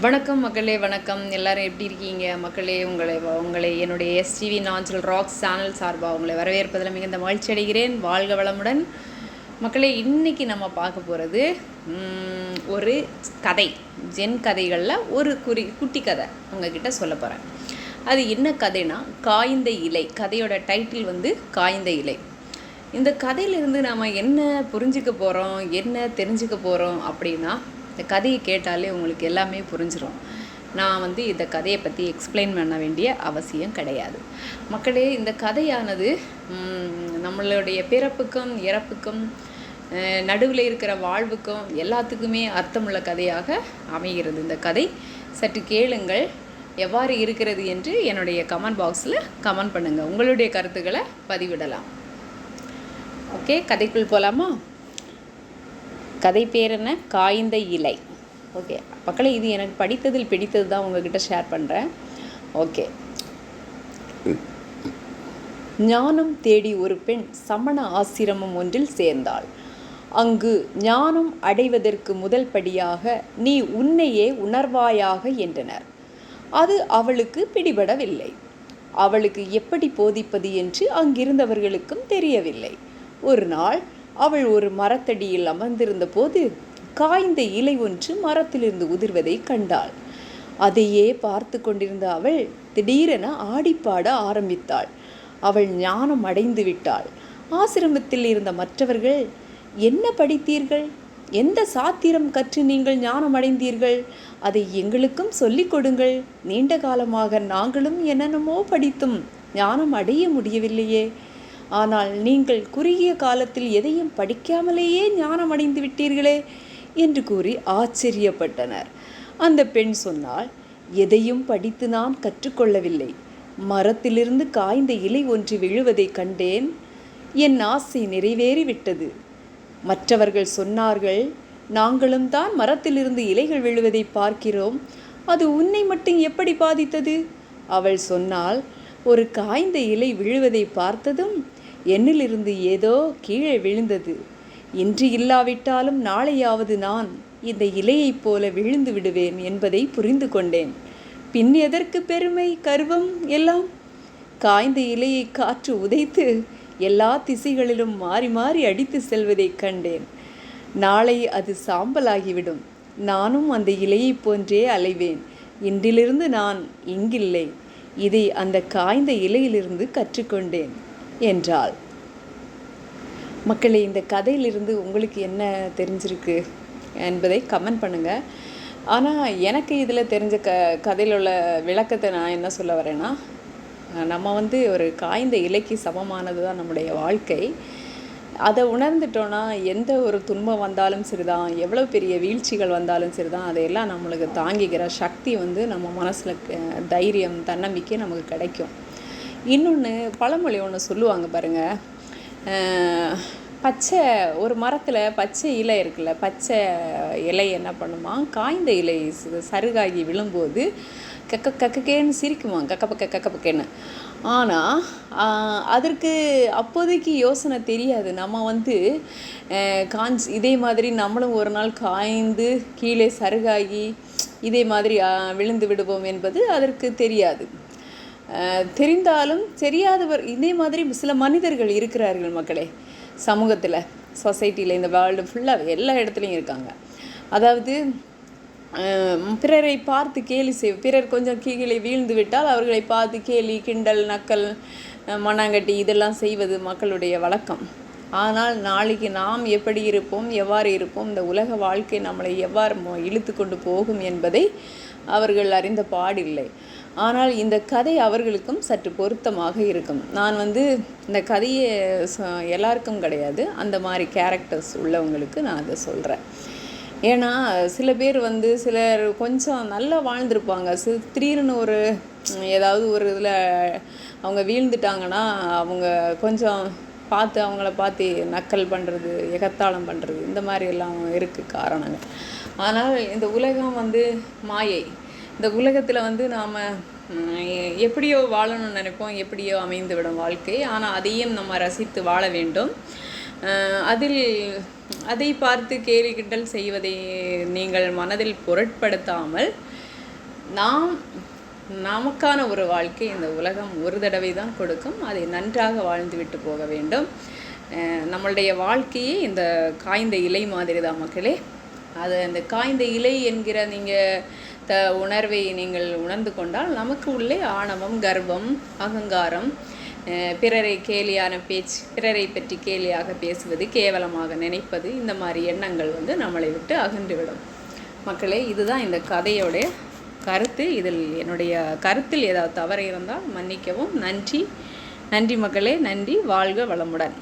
வணக்கம் மக்களே வணக்கம். எல்லாரும் எப்படி இருக்கீங்க? மக்களே உங்களை உங்களை என்னுடைய எஸ்டிவி நாஞ்சல் ராக்ஸ் சேனல் சார்பாக உங்களை வரவேற்பதில் மிகுந்த மகிழ்ச்சி அடைகிறேன். வாழ்க வளமுடன். மக்களே இன்றைக்கி நம்ம பார்க்க போகிறது ஒரு கதை. ஜென் கதைகளில் ஒரு குறி குட்டி கதை உங்ககிட்ட சொல்ல போகிறேன் அது என்ன கதைனா காய்ந்த இலை. கதையோட டைட்டில் வந்து காய்ந்த இலை. இந்த கதையிலிருந்து நாம் என்ன புரிஞ்சுக்க போகிறோம் என்ன தெரிஞ்சுக்க போகிறோம் அப்படின்னா இந்த கதையை கேட்டாலே உங்களுக்கு எல்லாமே புரிஞ்சிடும் நான் வந்து இந்த கதையை பற்றி எக்ஸ்பிளைன் பண்ண வேண்டிய அவசியம் கிடையாது. மக்களே இந்த கதையானது நம்மளுடைய பிறப்புக்கும் இறப்புக்கும் நடுவில் இருக்கிற வாழ்வுக்கும் எல்லாத்துக்குமே அர்த்தமுள்ள கதையாக அமைகிறது. இந்த கதை சற்று கேளுங்கள் எவ்வாறு இருக்கிறது என்று என்னுடைய கமெண்ட் பாக்ஸில் கமெண்ட் பண்ணுங்கள் உங்களுடைய கருத்துக்களை பதிவிடலாம். ஓகே கதைக்குள் போகலாமா கதை பேர் என்ன காய்ந்த இலை. ஓகே மக்களை இது எனக்கு படித்ததில் பிடித்தது தான் உங்ககிட்ட ஷேர் பண்ணுறேன் ஓகே ஞானம் தேடி ஒரு பெண் சமண ஆசிரமம் ஒன்றில் சேர்ந்தாள். அங்கு ஞானம் அடைவதற்கு முதல் படியாக நீ உன்னையே உணர்வாயாக என்றனர். அது அவளுக்கு பிடிபடவில்லை. அவளுக்கு எப்படி போதிப்பது என்று அங்கிருந்தவர்களுக்கும் தெரியவில்லை. ஒரு நாள் அவள் ஒரு மரத்தடியில் அமர்ந்திருந்த போது காய்ந்த இலை ஒன்று மரத்திலிருந்து உதிர்வதை கண்டாள். அதையே பார்த்து கொண்டிருந்த அவள் திடீரென ஆடிப்பாட ஆரம்பித்தாள். அவள் ஞானம் அடைந்து விட்டாள். ஆசிரமத்தில் இருந்த மற்றவர்கள் என்ன படித்தீர்கள்? எந்த சாத்திரம் கற்று நீங்கள் ஞானம் அடைந்தீர்கள்? அதை எங்களுக்கும் சொல்லிக் கொடுங்கள். நீண்ட காலமாக நாங்களும் என்னென்னமோ படித்தும் ஞானம் அடைய முடியவில்லையே. ஆனால் நீங்கள் குறுகிய காலத்தில் எதையும் படிக்காமலேயே ஞானம் அடைந்து விட்டீர்களே என்று கூறி ஆச்சரியப்பட்டனர். அந்த பெண் சொன்னால் எதையும் படித்து நான் கற்றுக்கொள்ளவில்லை. மரத்திலிருந்து காய்ந்த இலை ஒன்று விழுவதைக் கண்டேன். என் ஆசை நிறைவேறிவிட்டது. மற்றவர்கள் சொன்னார்கள் நாங்களும் தான் மரத்திலிருந்து இலைகள் விழுவதை பார்க்கிறோம். அது உன்னை மட்டும் எப்படி பாதித்தது? அவள் சொன்னால் ஒரு காய்ந்த இலை விழுவதை பார்த்ததும் என்னிலிருந்து ஏதோ கீழே விழுந்தது. இன்று இல்லாவிட்டாலும் நாளையாவது நான் இந்த இலையைப் போல விழுந்து விடுவேன் என்பதை புரிந்து கொண்டேன். பின் எதற்கு பெருமை கர்வம் எல்லாம்? காய்ந்த இலையை காற்று உதைத்து எல்லா திசைகளிலும் மாறி மாறி அடித்து செல்வதைக் கண்டேன். நாளை அது சாம்பலாகிவிடும். நானும் அந்த இலையைப் போன்றே அலைவேன். இன்றிலிருந்து நான் இங்கில்லை. இதை அந்த காய்ந்த இலையிலிருந்து கற்றுக்கொண்டேன். என்றாள். மக்களே இந்த கதையிலிருந்து உங்களுக்கு என்ன தெரிஞ்சிருக்கு என்பதை கமெண்ட் பண்ணுங்கள் ஆனால் எனக்கு இதில் தெரிஞ்ச க கதையில் உள்ள விளக்கத்தை நான் என்ன சொல்ல வரேன்னா நம்ம வந்து ஒரு காய்ந்த இலைக்கு சமமானது தான் நம்முடைய வாழ்க்கை. அதை உணர்ந்துட்டோன்னா எந்த ஒரு துன்பம் வந்தாலும் சரிதான் எவ்வளோ பெரிய வீழ்ச்சிகள் வந்தாலும் சரிதான் அதையெல்லாம் நம்மளுக்கு தாங்கிக்கிற சக்தி வந்து நம்ம மனசில் தைரியம் தன்னம்பிக்கை நமக்கு கிடைக்கும். இன்னொன்று பழமொழி ஒன்று சொல்லுவாங்க பாருங்கள் பச்சை ஒரு மரத்தில் பச்சை இலை இருக்குல்ல பச்சை இலை என்ன பண்ணுமா? காய்ந்த இலை சருகாகி விழும்போது கக்க கக்கக்கேன்னு சிரிக்குமா கக்கப்பக்க கக்கப்பக்கேன்னு ஆனால் அதற்கு அப்போதைக்கு யோசனை தெரியாது. நம்ம வந்து அஹ், காஞ்சி இதே மாதிரி நம்மளும் ஒரு நாள் காய்ந்து கீழே சருகாகி இதே மாதிரி விழுந்து விடுவோம் என்பது அதற்கு தெரியாது. தெரிந்தாலும் தெரியாதவர் இதே மாதிரி சில மனிதர்கள் இருக்கிறார்கள் மக்களே. சமூகத்தில் சொசைட்டியில் இந்த வேர்ல்டு ஃபுல்லாக எல்லா இடத்துலையும் இருக்காங்க. அதாவது பிறரை பார்த்து கேலி செய் பிறர் கொஞ்சம் கீழே வீழ்ந்து விட்டால் அவர்களை பார்த்து கேலி கிண்டல் நக்கல் அஹ் மண்ணாங்கட்டி இதெல்லாம் செய்வது மக்களுடைய வழக்கம். ஆனால் நாளைக்கு நாம் எப்படி இருப்போம் எவ்வாறு இருப்போம் இந்த உலக வாழ்க்கை நம்மளை எவ்வாறு இழுத்து கொண்டு போகும் என்பதை அவர்கள் அறிந்த பாடில்லை. ஆனால் இந்த கதை அவர்களுக்கும் சற்று பொருத்தமாக இருக்கும். நான் வந்து இந்த கதையை ச- எல்லாருக்கும் கிடையாது. அந்த மாதிரி கேரக்டர்ஸ் உள்ளவங்களுக்கு நான் அதை சொல்கிறேன் ஏன்னா சில பேர் வந்து சிலர் கொஞ்சம் நல்லா வாழ்ந்திருப்பாங்க. சி திடீர்னு ஒரு ஏதாவது ஒரு இதில் அவங்க வீழ்ந்துட்டாங்கன்னா அவங்க கொஞ்சம் பார்த்து அவங்கள பார்த்து நக்கல் பண்ணுறது எகத்தாளம் பண்ணுறது இந்த மாதிரி எல்லாம் இருக்குது காரணங்கள். ஆனால் இந்த உலகம் வந்து மாயை. இந்த உலகத்தில் வந்து நாம் எப்படியோ வாழணும்னு நினைப்போம் எப்படியோ அமைந்து விடும் வாழ்க்கை. ஆனால் அதையும் நம்ம ரசித்து வாழ வேண்டும். அதில் அதை பார்த்து கேலி கிண்டல் செய்வதை நீங்கள் மனதில் பொருட்படுத்தாமல் நாம் நமக்கான ஒரு வாழ்க்கை இந்த உலகம் ஒரு தடவை தான் கொடுக்கும். அதை நன்றாக வாழ்ந்துவிட்டு போக வேண்டும். நம்மளுடைய வாழ்க்கையே இந்த காய்ந்த இலை மாதிரி தான் மக்களே. அது அந்த காய்ந்த இலை என்கிற நீங்கள் த உணர்வை நீங்கள் உணர்ந்து கொண்டால் நமக்கு உள்ளே ஆணவம் கர்வம் அகங்காரம் பிறரை கேலியான பேச்சு பிறரை பற்றி கேலியாக பேசுவது கேவலமாக நினைப்பது இந்த மாதிரி எண்ணங்கள் வந்து நம்மளை விட்டு அகன்றுவிடும் மக்களே இதுதான் இந்த கதையோடைய கருத்து இதில் என்னுடைய கருத்தில் ஏதாவது தவறு இருந்தால் மன்னிக்கவும். நன்றி. நன்றி மக்களே நன்றி. வாழ்க வளமுடன்.